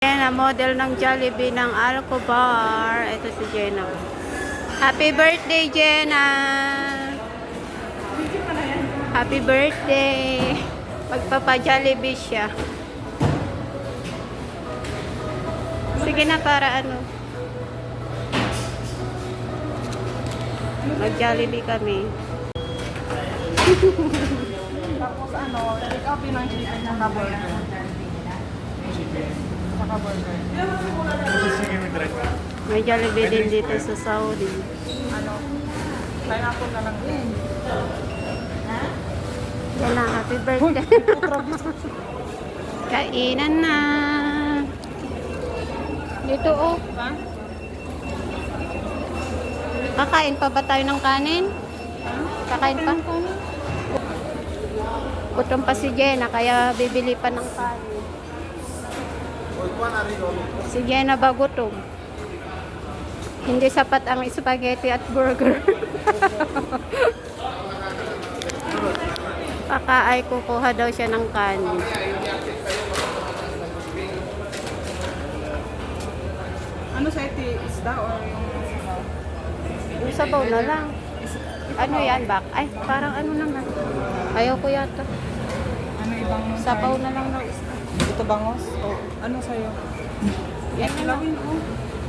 Jenna, model ng Jollibee ng Alcobar. Ito si Jenna. Happy birthday, Jenna! Happy birthday! Magpapa-Jollibee siya. Sige na para ano. Mag-Jollibee kami. Tapos ano, take out ang chicken tsaka burger. Tsaka burger. May Jollibee din dito sa Saudi. Ano, pineapple na lang din. Yan na, happy birthday. Kainan na. Dito oh. Ha? Kakain pa ba tayo ng kanin? Kakain pa? Gutom pa si Jenna, kaya bibili pa ng kanin. Si Jenna ba gutom? Hindi sapat ang spaghetti at burger. Baka ay kukuha daw siya ng kanin. Ano sa iti? Isda or yung sabaw? Yung sabaw na lang. Ano yan, bak? Ay, parang ano naman. Ayaw ko yata. Ano ibang Sabaw na lang ng isda. Ito bangos? O ano sa'yo? Yan na lang. Lawin oh.